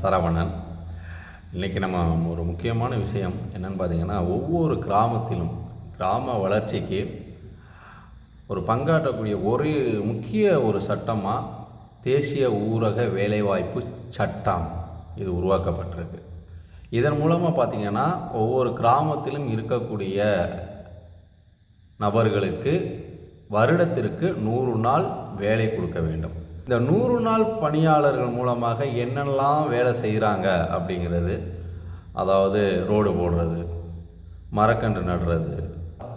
சரவணன். இன்றைக்கி நம்ம ஒரு முக்கியமான விஷயம் என்னென்னு பார்த்தீங்கன்னா ஒவ்வொரு கிராமத்திலும் கிராம வளர்ச்சிக்கு ஒரு பங்காற்றக்கூடிய ஒரு முக்கிய ஒரு சட்டமாக தேசிய ஊரக வேலைவாய்ப்பு சட்டம் இது உருவாக்கப்பட்டிருக்கு. இதன் மூலமாக பார்த்தீங்கன்னா ஒவ்வொரு கிராமத்திலும் இருக்கக்கூடிய நபர்களுக்கு வருடத்திற்கு நூறு நாள் வேலை கொடுக்க வேண்டும். இந்த நூறு நாள் பணியாளர்கள் மூலமாக என்னெல்லாம் வேலை செய்கிறாங்க அப்படிங்கிறது அதாவது ரோடு போடுறது மரக்கன்று நடுறது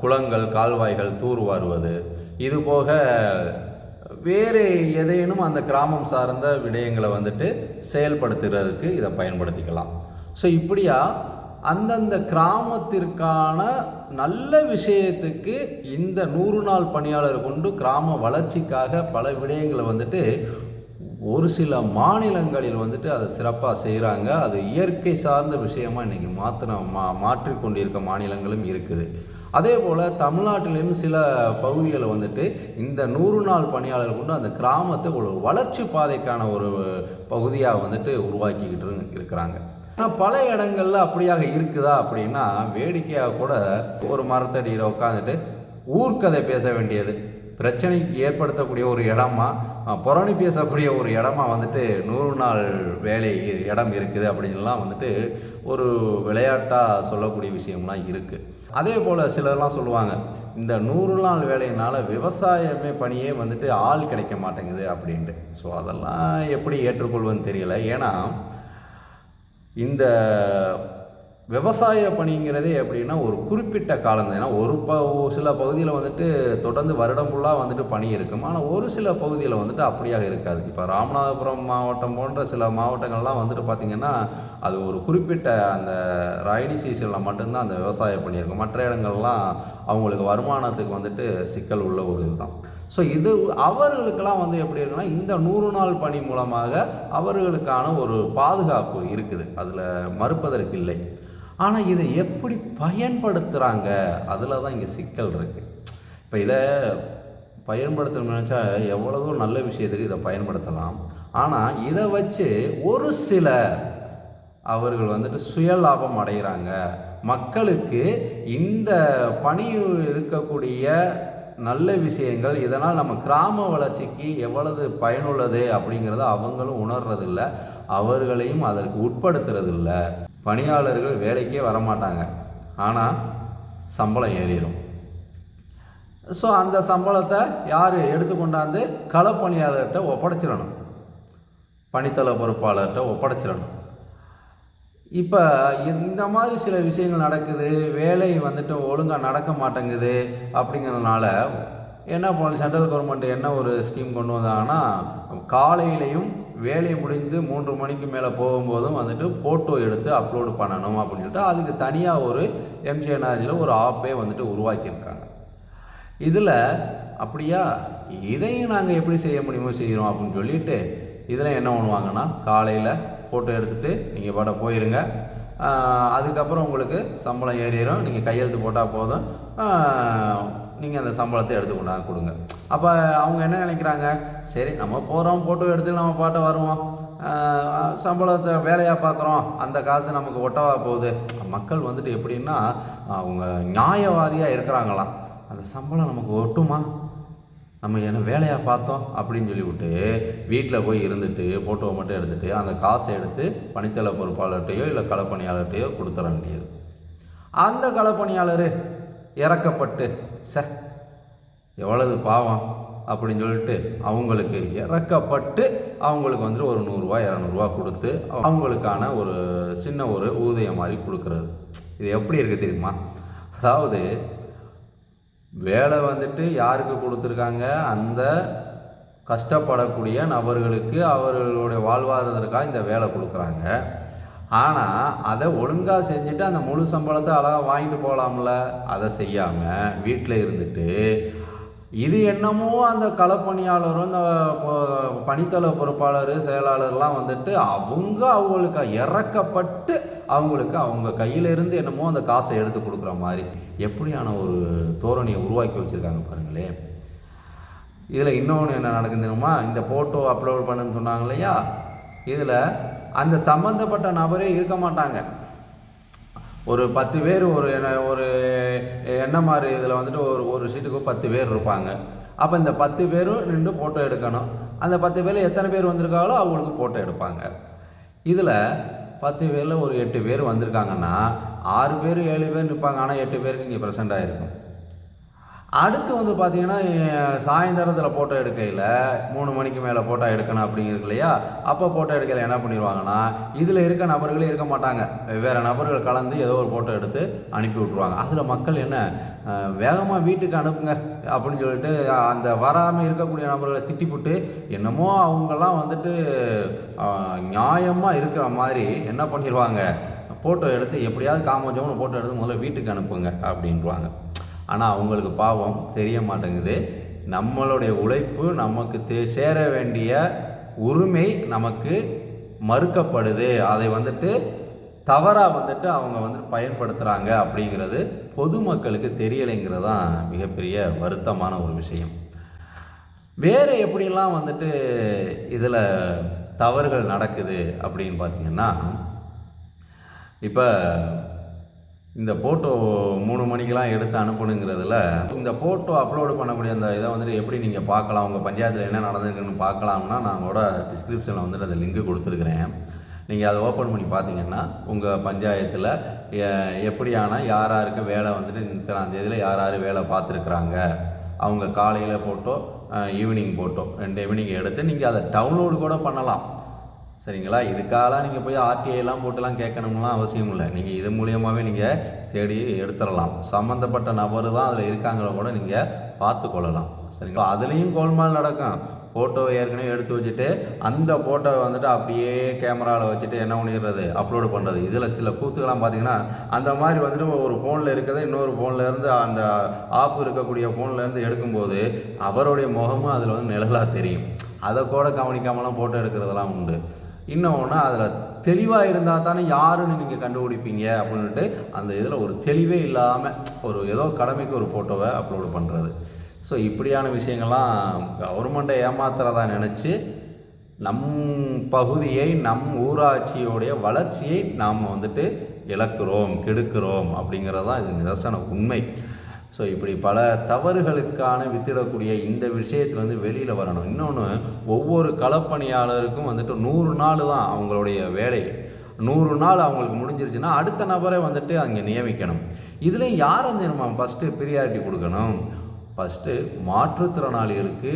குளங்கள் கால்வாய்கள் தூர்வாருவது இது போக வேறு எதையேனும் அந்த கிராமம் சார்ந்த விடயங்களை வந்துட்டு செயல்படுத்துகிறதுக்கு இதை பயன்படுத்திக்கலாம். ஸோ இப்படியாக அந்தந்த கிராமத்திற்கான நல்ல விஷயத்துக்கு இந்த நூறு நாள் பணியாளர் கொண்டு கிராம வளர்ச்சிக்காக பல விடயங்களை வந்துட்டு ஒரு சில மாநிலங்களில் வந்துட்டு அதை சிறப்பாக செய்கிறாங்க அது இயற்கை சார்ந்த விஷயமா இன்றைக்கி மாற்றின மா மாற்றிக்கொண்டிருக்க மாநிலங்களும் இருக்குது. அதே போல் தமிழ்நாட்டிலையும் சில பகுதிகளை வந்துட்டு இந்த நூறு நாள் பணியாளர் கொண்டு அந்த கிராமத்தை ஒரு வளர்ச்சி பாதைக்கான ஒரு பகுதியாக வந்துட்டு உருவாக்கிக்கிட்டு இருக்கிறாங்க. ஆனால் பல இடங்கள்ல அப்படியாக இருக்குதா அப்படின்னா வேடிக்கையாக கூட ஒரு மரத்தடியில் உட்காந்துட்டு ஊர்க்கதை பேச வேண்டியது. பிரச்சனைக்கு ஏற்படுத்தக்கூடிய ஒரு இடமா புறணி பேசக்கூடிய ஒரு இடமா வந்துட்டு நூறு நாள் வேலை இடம் இருக்குது அப்படின்லாம் வந்துட்டு ஒரு விளையாட்டாக சொல்லக்கூடிய விஷயம்லாம் இருக்குது அதே போல் சிலர்லாம் சொல்லுவாங்க இந்த நூறு நாள் வேலையினால் விவசாயமே பணியே வந்துட்டு ஆள் கிடைக்க மாட்டேங்குது அப்படின்ட்டு. ஸோ அதெல்லாம் எப்படி ஏற்றுக்கொள்வதுன்னு தெரியல. ஏன்னா இந்த விவசாய பணிங்கிறதே எப்படின்னா ஒரு குறிப்பிட்ட காலம் ஏன்னா ஒரு ப சில பகுதியில் வந்துட்டு தொடர்ந்து வருடம் ஃபுல்லாக வந்துட்டு பணி இருக்கும். ஆனால் ஒரு சில பகுதியில் வந்துட்டு அப்படியாக இருக்காது. இப்போ ராமநாதபுரம் மாவட்டம் போன்ற சில மாவட்டங்கள்லாம் வந்துட்டு பார்த்திங்கன்னா அது ஒரு குறிப்பிட்ட அந்த ராயடி சீசனில் மட்டும்தான் அந்த விவசாய பணி இருக்கும். மற்ற இடங்கள்லாம் அவங்களுக்கு வருமானத்துக்கு வந்துட்டு சிக்கல் உள்ள ஒரு இதுதான். ஸோ இது அவர்களுக்கெல்லாம் வந்து எப்படி இருக்குன்னா இந்த நூறு நாள் பணி மூலமாக அவர்களுக்கான ஒரு பாதுகாப்பு இருக்குது. அதில் மறுப்பதற்கு இல்லை. ஆனால் இதை எப்படி பயன்படுத்துகிறாங்க அதில் தான் இங்கே சிக்கல் இருக்குது இப்போ இதை பயன்படுத்த நினச்சா எவ்வளவோ நல்ல விஷயத்துக்கு இதை பயன்படுத்தலாம். ஆனால் இதை வச்சு ஒரு சில அவர்கள் வந்துட்டு சுய லாபம் அடைகிறாங்க மக்களுக்கு இந்த பணி இருக்கக்கூடிய நல்ல விஷயங்கள் இதனால் நம்ம கிராம வளர்ச்சிக்கு எவ்வளவு பயனுள்ளது அப்படிங்கிறத அவங்களும் உணர்றதில்ல. அவர்களையும் அதற்கு உட்படுத்துறதில்ல. பணியாளர்கள் வேலைக்கே வரமாட்டாங்க. ஆனால் சம்பளம் ஏறிடும் ஸோ அந்த சம்பளத்தை யார் எடுத்து கொண்டாந்து களப்பணியாளர்கிட்ட ஒப்படைச்சிடணும். பணித்தள பொறுப்பாளர்கிட்ட ஒப்படைச்சிடணும். இப்போ இந்த மாதிரி சில விஷயங்கள் நடக்குது வேலை வந்துட்டு ஒழுங்காக நடக்க மாட்டேங்குது அப்படிங்கிறதுனால என்ன பண்ண சென்ட்ரல் கவர்மெண்ட் என்ன ஒரு ஸ்கீம் கொண்டு வந்தாங்கன்னா காலையிலையும் வேலை முடிந்து மூன்று மணிக்கு மேலே போகும்போதும் வந்துட்டு ஃபோட்டோ எடுத்து அப்லோடு பண்ணணும் அப்படின்ட்டு அதுக்கு தனியாக ஒரு எம்ஜிஎன்ஆர்ஜியில் ஒரு ஆப்பே வந்துட்டு உருவாக்கியிருக்காங்க. இதில் அப்படியா? இதையும் நாங்கள் எப்படி செய்ய முடியுமோ செய்கிறோம் அப்படின்னு சொல்லிட்டு இதில் என்ன பண்ணுவாங்கன்னா காலையில் ஃபோட்டோ எடுத்துகிட்டு நீங்கள் பாட போயிருங்க. அதுக்கப்புறம் உங்களுக்கு சம்பளம் ஏறிடும் நீங்கள் கையெழுத்து போட்டால் போதும். அந்த சம்பளத்தை எடுத்து கொண்டாந்து கொடுங்க. அப்போ அவங்க என்ன நினைக்கிறாங்க? சரி நம்ம போகிறோம் ஃபோட்டோ எடுத்து நம்ம பாட்டு வருவோம். சம்பளத்தை வேலையாக பார்க்குறோம் அந்த காசு நமக்கு ஒட்டவா போகுது. மக்கள் வந்துட்டு எப்படின்னா அவங்க நியாயவாதியாக இருக்கிறாங்களாம். அந்த சம்பளம் நமக்கு ஒட்டுமா? நம்ம என்ன வேலையாக பார்த்தோம் அப்படின்னு சொல்லிவிட்டு வீட்டில் போய் இருந்துட்டு ஃபோட்டோவை மட்டும் எடுத்துகிட்டு அந்த காசை எடுத்து பணித்தள பொறுப்பாளர்கிட்டையோ இல்லை களப்பணியாளர்கிட்டையோ கொடுத்துட வேண்டியது. அந்த களப்பணியாளர் இறக்கப்பட்டு ச எவ்வளவு பாவம் அப்படின்னு சொல்லிட்டு அவங்களுக்கு இறக்கப்பட்டு அவங்களுக்கு வந்துட்டு ஒரு நூறுரூவா இரநூறுவா கொடுத்து அவங்களுக்கான ஒரு சின்ன ஒரு ஊதியம் மாதிரி கொடுக்கறது. இது எப்படி இருக்குது தெரியுமா? அதாவது வேலை வந்துட்டு யாருக்கு கொடுத்துருக்காங்க? அந்த கஷ்டப்படக்கூடிய நபர்களுக்கு அவர்களுடைய வாழ்வாதாரத்திற்காக இந்த வேலை கொடுக்குறாங்க. ஆனால் அதை ஒழுங்காக செஞ்சுட்டு அந்த முழு சம்பளத்தை அழகாக வாங்கிட்டு போகலாம்ல. அதை செய்யாமல் வீட்டில் இருந்துட்டு இது என்னமோ அந்த களப்பணியாளரும் இந்த பணித்தள பொறுப்பாளர் செயலாளர்லாம் வந்துட்டு அவங்க அவங்களுக்கு இறக்கப்பட்டு அவங்களுக்கு அவங்க கையிலிருந்து என்னமோ அந்த காசை எடுத்து கொடுக்குற மாதிரி எப்படியான ஒரு தோரணையை உருவாக்கி வச்சுருக்காங்க பாருங்களேன். இதில் இன்னொன்று என்ன நடக்குது தெரியுமா? இந்த ஃபோட்டோ அப்லோட் பண்ணுன்னு சொன்னாங்க இல்லையா? இதில் அந்த சம்மந்தப்பட்ட நபரே இருக்க மாட்டாங்க. ஒரு பத்து பேர் ஒரு என்ன- ஒரு என்ன மாதிரி இதில் வந்துட்டு ஒரு ஒரு சீட்டுக்கு பத்து பேர் இருப்பாங்க. அப்போ இந்த பத்து பேரும் நின்று ஃபோட்டோ எடுக்கணும். அந்த பத்து பேரில் எத்தனை பேர் வந்திருக்காங்களோ அவங்களுக்கு ஃபோட்டோ எடுப்பாங்க. இதில் பத்து பேரில் ஒரு எட்டு பேர் வந்திருக்காங்கன்னா ஆறு பேர் ஏழு பேர் நிற்பாங்க ஆனால் எட்டு பேருக்கு இங்கே ப்ரெசென்ட் ஆகிருக்கும் அடுத்து வந்து பார்த்தீங்கன்னா சாயந்தரத்தில் ஃபோட்டோ எடுக்கையில் மூணு மணிக்கு மேலே ஃபோட்டோ எடுக்கணும் அப்படிங்கிறது இல்லையா? அப்போ ஃபோட்டோ எடுக்கையில் என்ன பண்ணிடுவாங்கன்னா இதில் இருக்க நபர்களே இருக்க மாட்டாங்க. வேறு நபர்கள் கலந்து ஏதோ ஒரு ஃபோட்டோ எடுத்து அனுப்பி விட்ருவாங்க அதில் மக்கள் என்ன வேகமாக வீட்டுக்கு அனுப்புங்க அப்படின்னு சொல்லிட்டு அந்த வராமல் இருக்கக்கூடிய நபர்களை திட்டிப்புட்டு என்னமோ அவங்கெல்லாம் வந்துட்டு நியாயமாக இருக்கிற மாதிரி என்ன பண்ணிடுவாங்க ஃபோட்டோ எடுத்து எப்படியாவது காமோஜம்னு ஃபோட்டோ எடுத்து முதல்ல வீட்டுக்கு அனுப்புங்க அப்படின்வாங்க ஆனால் அவங்களுக்கு பாவம் தெரிய மாட்டேங்குது. நம்மளுடைய உழைப்பு நமக்கு தே சேர வேண்டிய உரிமை நமக்கு மறுக்கப்படுது. அதை வந்துட்டு தவறாக வந்துட்டு அவங்க வந்துட்டு பயன்படுத்துகிறாங்க அப்படிங்கிறது பொதுமக்களுக்கு தெரியலைங்கிறது தான் மிகப்பெரிய வருத்தமான ஒரு விஷயம். வேறு எப்படிலாம் வந்துட்டு இதில் தவறுகள் நடக்குது அப்படின்னு பார்த்தீங்கன்னா இப்போ இந்த ஃபோட்டோ மூணு மணிக்கெலாம் எடுத்து அனுப்பணுங்கிறதுல இந்த ஃபோட்டோ அப்லோடு பண்ணக்கூடிய அந்த இதை வந்துட்டு எப்படி நீங்கள் பார்க்கலாம் உங்கள் பஞ்சாயத்தில் என்ன நடந்திருக்குன்னு பார்க்கலாம்னா நான் கூட டிஸ்கிரிப்ஷனில் வந்துட்டு அந்த லிங்க் கொடுத்துருக்குறேன். நீங்கள் அதை ஓப்பன் பண்ணி பார்த்தீங்கன்னா உங்கள் பஞ்சாயத்தில் எப்படியான யார் யாருக்கு வேலை வந்துட்டு இத்தனாம் தேதியில் யார் யார் வேலை பார்த்துருக்குறாங்க. அவங்க காலையில் ஃபோட்டோ ஈவினிங் போட்டோ ரெண்டு ஈவினிங் எடுத்து நீங்கள் அதை டவுன்லோடு கூட பண்ணலாம். சரிங்களா? இதுக்காக நீங்கள் போய் ஆர்டிஐலாம் போட்டுலாம் கேட்கணும்லாம் அவசியம் இல்லை. நீங்கள் இது மூலியமாகவே நீங்கள் தேடி எடுத்துடலாம். சம்மந்தப்பட்ட நபர் தான் அதில் இருக்காங்கள கூட நீங்கள் பார்த்து கொள்ளலாம். சரிங்களா? அதுலேயும் கோல்மால் நடக்கும். ஃபோட்டோவை ஏற்கனவே எடுத்து வச்சுட்டு அந்த ஃபோட்டோவை வந்துட்டு அப்படியே கேமராவில் வச்சுட்டு என்ன பண்ணிடுறது? அப்லோடு பண்ணுறது இதில் சில கூத்துக்கெல்லாம் பார்த்தீங்கன்னா அந்த மாதிரி வந்துட்டு ஒரு ஃபோனில் இருக்கிறத இன்னொரு ஃபோனில் இருந்து அந்த ஆப் இருக்கக்கூடிய ஃபோன்லேருந்து எடுக்கும்போது அவருடைய முகமும் அதில் வந்து நிழலாக தெரியும். அதை கூட கவனிக்காமலாம் ஃபோட்டோ எடுக்கிறதெல்லாம் உண்டு. இன்னொன்று அதில் தெளிவாக இருந்தால் தானே யாருன்னு நீங்கள் கண்டுபிடிப்பீங்க அப்படின்ட்டு அந்த இதில் ஒரு தெளிவே இல்லாமல் ஒரு ஏதோ கடமைக்கு ஒரு ஃபோட்டோவை அப்லோடு பண்ணுறது ஸோ இப்படியான விஷயங்கள்லாம் கவர்மெண்ட்டை ஏமாத்துறதா நினச்சி நம் பகுதியை நம் ஊராட்சியோடைய வளர்ச்சியை நாம் வந்துட்டு இழக்கிறோம் கெடுக்கிறோம் அப்படிங்கிறது தான் இது நிதர்சன உண்மை. ஸோ இப்படி பல தவறுகளுக்கான வித்திடக்கூடிய இந்த விஷயத்தில் வந்து வெளியில் வரணும். இன்னொன்று ஒவ்வொரு களப்பணியாளருக்கும் வந்துட்டு நூறு நாள் தான் அவங்களுடைய வேலை. நூறு நாள் அவங்களுக்கு முடிஞ்சிருச்சுன்னா அடுத்த நபரை வந்துட்டு அங்கே நியமிக்கணும். இதுலேயும் யார் வந்து நம்ம ஃபஸ்ட்டு ப்ரியாரிட்டி கொடுக்கணும்? ஃபஸ்ட்டு மாற்றுத்திறனாளிகளுக்கு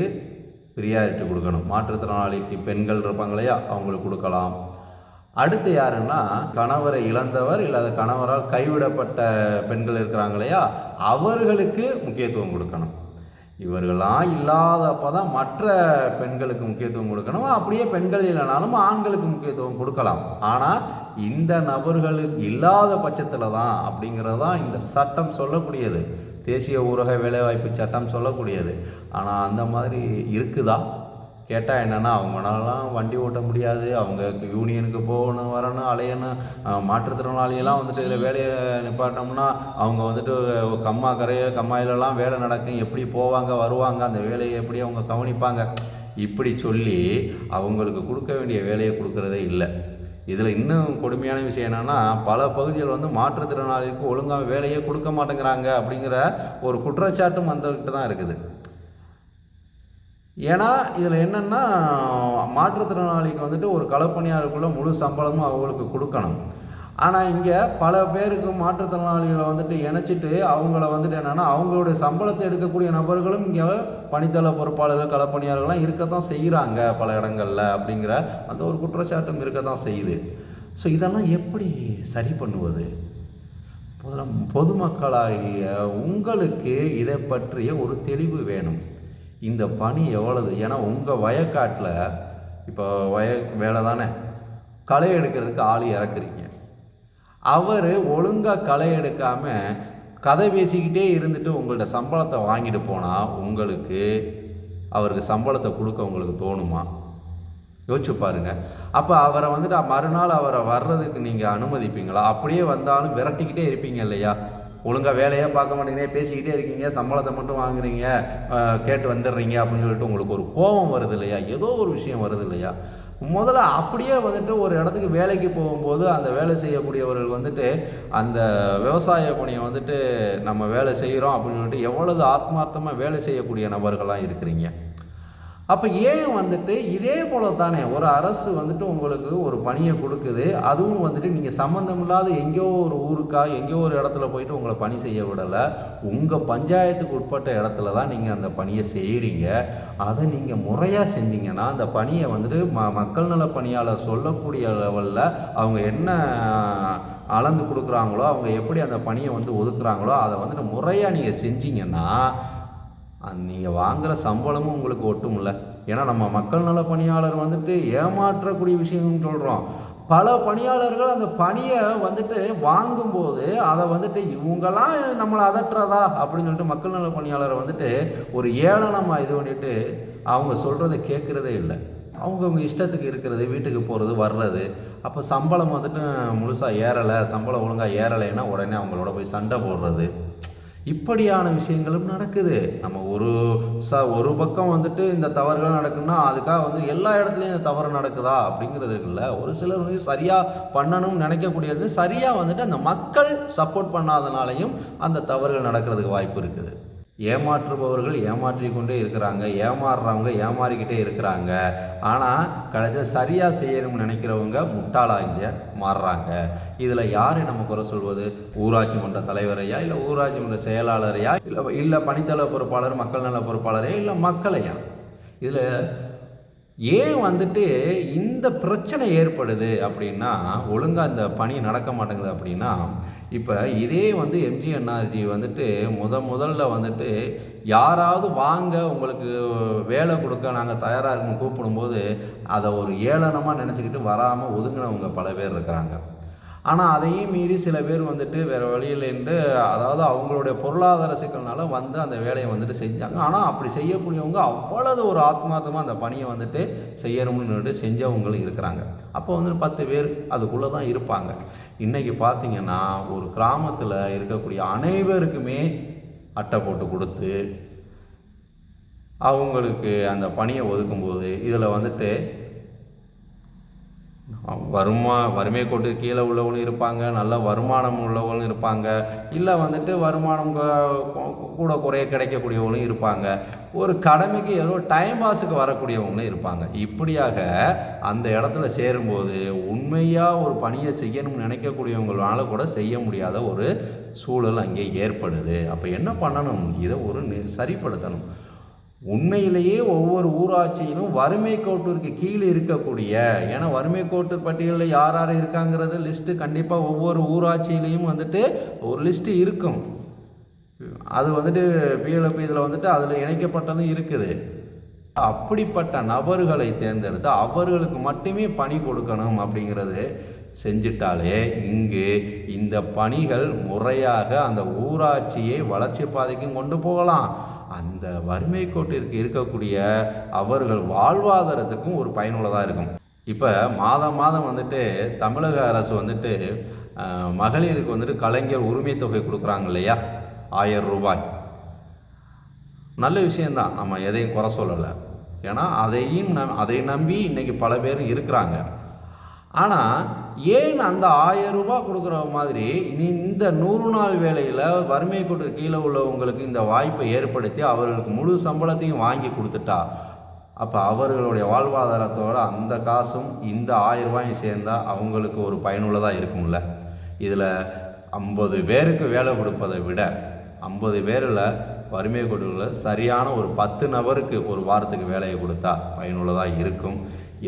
ப்ரியாரிட்டி கொடுக்கணும். மாற்றுத்திறனாளிக்கு பெண்கள் இருப்பாங்க இல்லையா? அவங்களுக்கு கொடுக்கலாம். அடுத்து யாருன்னா கணவரை இழந்தவர் இல்லாத கணவரால் கைவிடப்பட்ட பெண்கள் இருக்கிறாங்க இல்லையா? அவர்களுக்கு முக்கியத்துவம் கொடுக்கணும். இவர்களாம் இல்லாதப்போ தான் மற்ற பெண்களுக்கு முக்கியத்துவம் கொடுக்கணும். அப்படியே பெண்கள் இல்லைனாலும் ஆண்களுக்கு முக்கியத்துவம் கொடுக்கலாம். ஆனால் இந்த நபர்களுக்கு இல்லாத பட்சத்தில் தான் அப்படிங்கிறது தான் இந்த சட்டம் சொல்லக்கூடியது. தேசிய ஊரக வேலைவாய்ப்பு சட்டம் சொல்லக்கூடியது. ஆனால் அந்த மாதிரி இருக்குதா? கேட்டால் என்னென்னா அவங்களாலாம் வண்டி ஓட்ட முடியாது. அவங்க யூனியனுக்கு போகணும் வரணும் அலையணும் மாற்றுத்திறனாளியெல்லாம் வந்துட்டு இதில் வேலையை நிப்பாட்டோம்னா அவங்க வந்துட்டு கம்மா கரைய கம்மாயிலலாம் வேலை நடக்கும். எப்படி போவாங்க வருவாங்க அந்த வேலையை எப்படி அவங்க கவனிப்பாங்க? இப்படி சொல்லி அவங்களுக்கு கொடுக்க வேண்டிய வேலையை கொடுக்குறதே இல்லை. இதில் இன்னும் கொடுமையான விஷயம் என்னென்னா பல பகுதிகள் வந்து மாற்றுத்திறனாளிக்கு ஒழுங்காக வேலையே கொடுக்க மாட்டேங்கிறாங்க அப்படிங்கிற ஒரு குற்றச்சாட்டும் வந்துக்கிட்டு தான் இருக்குது. ஏன்னா இதில் என்னென்னா மாற்றுத்திறனாளிக்கு வந்துட்டு ஒரு களப்பணியாளருக்குள்ள முழு சம்பளமும் அவங்களுக்கு கொடுக்கணும். ஆனால் இங்கே பல பேருக்கு மாற்றுத்திறனாளிகளை வந்துட்டு இணைச்சிட்டு அவங்கள வந்துட்டு என்னென்னா அவங்களுடைய சம்பளத்தை எடுக்கக்கூடிய நபர்களும் இங்கே பணித்தள பொறுப்பாளர்கள் களப்பணியாளர்கள்லாம் இருக்கத்தான் செய்கிறாங்க பல இடங்களில் அப்படிங்கிற அந்த ஒரு குற்றச்சாட்டும் இருக்கத்தான் செய்யுது. ஸோ இதெல்லாம் எப்படி சரி பண்ணுவது? பொதுமக்களாகிய உங்களுக்கு இதை பற்றிய ஒரு தெளிவு வேணும். இந்த பணி எவ்வளவு? ஏன்னா உங்கள் வயக்காட்டில் இப்போ வய வேலை தானே. களை எடுக்கிறதுக்கு ஆள் இறக்குறீங்க. அவர் ஒழுங்காக களை எடுக்காமல் கதை பேசிக்கிட்டே இருந்துட்டு உங்கள்ட்ட சம்பளத்தை வாங்கிட்டு போனால் உங்களுக்கு அவருக்கு சம்பளத்தை கொடுக்க உங்களுக்கு தோணுமா? யோசிச்சு பாருங்க. அப்போ அவரை வந்துட்டு மறுநாள் அவரை வர்றதுக்கு நீங்கள் அனுமதிப்பீங்களா? அப்படியே வந்தாலும் விரட்டிக்கிட்டே இருப்பீங்க இல்லையா? ஒழுங்காக வேலையே பார்க்க மாட்டேங்கிறீங்க பேசிக்கிட்டே இருக்கீங்க சம்பளத்தை மட்டும் வாங்குறீங்க கேட்டு வந்துடுறீங்க அப்படின்னு சொல்லிட்டு உங்களுக்கு ஒரு கோபம் வருது இல்லையா? ஏதோ ஒரு விஷயம் வருது இல்லையா? முதல்ல அப்படியே வந்துட்டு ஒரு இடத்துக்கு வேலைக்கு போகும்போது அந்த வேலை செய்யக்கூடியவர்கள் வந்துட்டு அந்த விவசாய பணியை வந்துட்டு நம்ம வேலை செய்கிறோம் அப்படின்னு சொல்லிட்டு எவ்வளவு ஆத்மார்த்தமாக வேலை செய்யக்கூடிய நபர்களாக இருக்கிறீங்க? அப்போ ஏன் வந்துட்டு இதே போல தானே ஒரு அரசு வந்துட்டு உங்களுக்கு ஒரு பணியை கொடுக்குது அதுவும் வந்துட்டு நீங்கள் சம்மந்தமில்லாத எங்கேயோ ஒரு ஊருக்கா எங்கேயோ ஒரு இடத்துல போயிட்டு உங்களை பணி செய்ய விடலை உங்கள் பஞ்சாயத்துக்கு உட்பட்ட இடத்துல தான் நீங்கள் அந்த பணியை செய்கிறீங்க அதை நீங்கள் முறையாக செஞ்சீங்கன்னா அந்த பணியை வந்துட்டு ம மக்கள் நல பணியாளர் சொல்லக்கூடிய லெவலில் அவங்க என்ன அளந்து கொடுக்குறாங்களோ அவங்க எப்படி அந்த பணியை வந்து ஒதுக்குறாங்களோ அதை வந்துட்டு முறையாக நீங்கள் செஞ்சீங்கன்னா நீங்கள் வாங்குகிற சம்பளமும் உங்களுக்கு ஒட்டும்ல. ஏன்னா நம்ம மக்கள் நல பணியாளர் வந்துட்டு ஏமாற்றக்கூடிய விஷயம்னு சொல்கிறோம் பல பணியாளர்கள் அந்த பணியை வந்துட்டு வாங்கும்போது அதை வந்துட்டு இவங்கெல்லாம் நம்மளை அதட்டுறதா அப்படின்னு சொல்லிட்டு மக்கள் நல பணியாளரை வந்துட்டு ஒரு ஏளனமாக இது பண்ணிட்டு அவங்க சொல்கிறத கேட்குறதே இல்லை. அவங்கவுங்க இஷ்டத்துக்கு இருக்கிறது வீட்டுக்கு போகிறது வர்றது. அப்போ சம்பளம் வந்துட்டு முழுசாக ஏறலை சம்பளம் ஒழுங்காக ஏறலைன்னா உடனே அவங்களோட போய் சண்டை போடுறது. இப்படியான விஷயங்களும் நடக்குது. நம்ம ஒரு ச ஒரு பக்கம் வந்துட்டு இந்த தவறுகள் நடக்குன்னா அதுக்காக வந்து எல்லா இடத்துலையும் இந்த தவறு நடக்குதா? அப்படிங்கிறது இருக்குல்ல ஒரு சிலர் வந்து சரியாக பண்ணணும்னு நினைக்கக்கூடியது சரியாக வந்துட்டு அந்த மக்கள் சப்போர்ட் பண்ணாதனாலையும் அந்த தவறுகள் நடக்கிறதுக்கு வாய்ப்பு இருக்குது. ஏமாற்றுபவர்கள் ஏமாற்றிக்கொண்டே இருக்கிறாங்க. ஏமாறுறவங்க ஏமாறிக்கிட்டே இருக்கிறாங்க. ஆனால் கடைசியாக சரியாக செய்யணும்னு நினைக்கிறவங்க முட்டாளாக இங்கே மாறுறாங்க. இதில் யாரை நம்ம குறை சொல்வது? ஊராட்சி மன்ற தலைவரையா? இல்லை ஊராட்சி மன்ற செயலாளரையா? இல்லை இல்லை பணித்தள பொறுப்பாளர் மக்கள் நல பொறுப்பாளரையா இல்லை மக்களையா? இதில் ஏன் வந்துட்டு இந்த பிரச்சனை ஏற்படுது அப்படின்னா ஒழுங்காக இந்த பணி நடக்க மாட்டேங்குது அப்படின்னா இப்போ இதே வந்து எம்ஜிஎன்ஆர்ஜி வந்துட்டு முத முதல்ல வந்துட்டு யாராவது வாங்க உங்களுக்கு வேலை கொடுக்க நாங்கள் தயாராக இருக்கோம்னு கூப்பிடும்போது அதை ஒரு ஏளனமாக நினச்சிக்கிட்டு வராமல் ஒதுங்கினவங்க பல பேர் இருக்கிறாங்க. ஆனால் அதையும் மீறி சில பேர் வந்துட்டு வேறு வழியிலேருந்து அதாவது அவங்களுடைய பொருளாதார சிக்கல்னால வந்து அந்த வேலையை வந்துட்டு செஞ்சாங்க. ஆனால் அப்படி செய்யக்கூடியவங்க அவ்வளவு ஒரு ஆத்மார்த்தமாக அந்த பணியை வந்துட்டு செய்யணும்னு செஞ்சவங்களும் இருக்கிறாங்க. அப்போ வந்துட்டு பத்து பேர் அதுக்குள்ளே தான் இருப்பாங்க. இன்றைக்கி பார்த்தீங்கன்னா ஒரு கிராமத்தில் இருக்கக்கூடிய அனைவருக்குமே அட்டை போட்டு கொடுத்து அவங்களுக்கு அந்த பணியை ஒதுக்கும்போது இதில் வந்துட்டு வருமா வறுமை கோட்டு கீழே உள்ளவங்களும் இருப்பாங்க நல்ல வருமானம் உள்ளவங்களும் இருப்பாங்க. இல்லை வந்துட்டு வருமானம் கூட குறைய கிடைக்கக்கூடியவங்களும் இருப்பாங்க. ஒரு கடமைக்கு ஏதோ டைம் பாஸுக்கு வரக்கூடியவங்களும் இருப்பாங்க. இப்படியாக அந்த இடத்துல சேரும்போது உண்மையாக ஒரு பணியை செய்யணும்னு நினைக்கக்கூடியவங்களால கூட செய்ய முடியாத ஒரு சூழல் அங்கே ஏற்படுது. அப்போ என்ன பண்ணணும்? இதை ஒரு நி- சரிப்படுத்தணும். உண்மையிலேயே ஒவ்வொரு ஊராட்சியிலும் வறுமை கோட்டிற்கு கீழே இருக்கக்கூடிய. ஏன்னா வறுமை கோட்டு பட்டியலில் யார் யார் இருக்காங்கிறது லிஸ்ட்டு கண்டிப்பாக ஒவ்வொரு ஊராட்சியிலையும் வந்துட்டு ஒரு லிஸ்ட்டு இருக்கும். அது வந்துட்டு பிஎல்எஃப் இதில் வந்துட்டு அதில் இணைக்கப்பட்டதும் இருக்குது. அப்படிப்பட்ட நபர்களை தேர்ந்தெடுத்து அவர்களுக்கு மட்டுமே பணி கொடுக்கணும் அப்படிங்கிறது செஞ்சிட்டாலே இங்கு இந்த பணிகள் முறையாக அந்த ஊராட்சியை வளர்ச்சி பாதைக்கும் கொண்டு போகலாம். அந்த வறுமை கோட்டிற்கு இருக்கக்கூடிய அவர்கள் வாழ்வாதாரத்துக்கும் ஒரு பயனுள்ளதாக இருக்கும். இப்போ மாதம் மாதம் வந்துட்டு தமிழக அரசு வந்துட்டு மகளிருக்கு வந்துட்டு கலைஞர் உரிமை தொகை கொடுக்குறாங்க இல்லையா? ஆயிரம் ரூபாய். நல்ல விஷயந்தான் நம்ம எதையும் குறை சொல்லலை. ஏன்னா அதையும் நம் அதை நம்பி இன்னைக்கு பல பேர் இருக்கிறாங்க. ஆனால் ஏன் அந்த ஆயிரம் ரூபாய் கொடுக்குற மாதிரி இனி இந்த நூறு நாள் வேலையில் வறுமை கோட்டு கீழே உள்ளவங்களுக்கு இந்த வாய்ப்பை ஏற்படுத்தி அவர்களுக்கு முழு சம்பளத்தையும் வாங்கி கொடுத்துட்டா? அப்போ அவர்களுடைய வாழ்வாதாரத்தோட அந்த காசும் இந்த ஆயிரம் ரூபாயும் சேர்ந்தால் அவங்களுக்கு ஒரு பயனுள்ளதாக இருக்கும்ல. இதில் ஐம்பது பேருக்கு வேலை கொடுப்பதை விட ஐம்பது பேரில் வறுமை கோட்டுகளில் சரியான ஒரு பத்து நபருக்கு ஒரு வாரத்துக்கு வேலையை கொடுத்தா பயனுள்ளதாக இருக்கும்.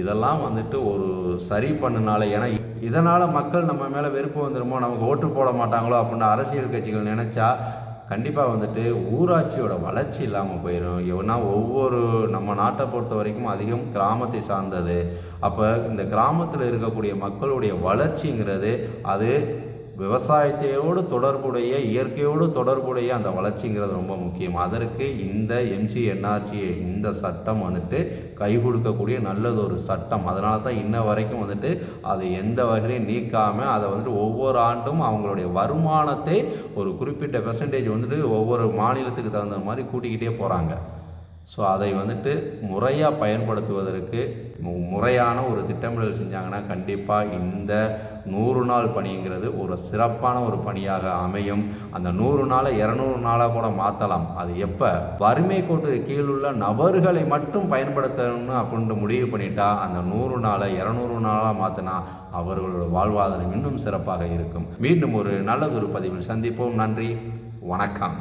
இதெல்லாம் வந்துட்டு ஒரு சரி பண்ணினால ஏன்னா இதனால் மக்கள் நம்ம மேலே வெறுப்பு வந்துடுமோ நமக்கு ஓட்டு போட மாட்டாங்களோ? அப்படின்னு அரசியல் கட்சிகள் நினச்சா கண்டிப்பாக வந்துட்டு ஊராட்சியோட வளர்ச்சி இல்லாமல் போயிடும் ஏன்னா ஒவ்வொரு நம்ம நாட்டை பொறுத்த வரைக்கும் அதிகம் கிராமத்தை சார்ந்தது. அப்போ இந்த கிராமத்தில் இருக்கக்கூடிய மக்களுடைய வளர்ச்சிங்கிறது அது விவசாயத்தையோடு தொடர்புடைய இயற்கையோடு தொடர்புடைய அந்த வளர்ச்சிங்கிறது ரொம்ப முக்கியம். அதற்கு இந்த எம்ஜிஎன்ஆர்ஜி இந்த சட்டம் வந்துட்டு கை கொடுக்கக்கூடிய நல்லது ஒரு சட்டம். அதனால தான் இன்ன வரைக்கும் வந்துட்டு அதை எந்த வகையிலையும் நீக்காமல் அதை வந்துட்டு ஒவ்வொரு ஆண்டும் அவங்களுடைய வருமானத்தை ஒரு குறிப்பிட்ட பெர்சன்டேஜ் வந்துட்டு ஒவ்வொரு மாநிலத்துக்கு தகுந்த மாதிரி கூட்டிக்கிட்டே போகிறாங்க ஸோ அதை வந்துட்டு முறையாக பயன்படுத்துவதற்கு முறையான ஒரு திட்டமிடல் செஞ்சாங்கன்னா கண்டிப்பாக இந்த நூறு நாள் பணிங்கிறது ஒரு சிறப்பான ஒரு பணியாக அமையும். அந்த நூறு நாளை இரநூறு நாளாக கூட மாற்றலாம் அது எப்போ? வறுமை கோட்டு கீழுள்ள நபர்களை மட்டும் பயன்படுத்தணும்னு அப்படின்ட்டு முடிவு பண்ணிட்டா அந்த நூறு நாளை இரநூறு நாளாக மாற்றினா அவர்களோட வாழ்வாதாரம் இன்னும் சிறப்பாக இருக்கும். மீண்டும் ஒரு நல்லதொரு பதிவில் சந்திப்போம். நன்றி. வணக்கம்.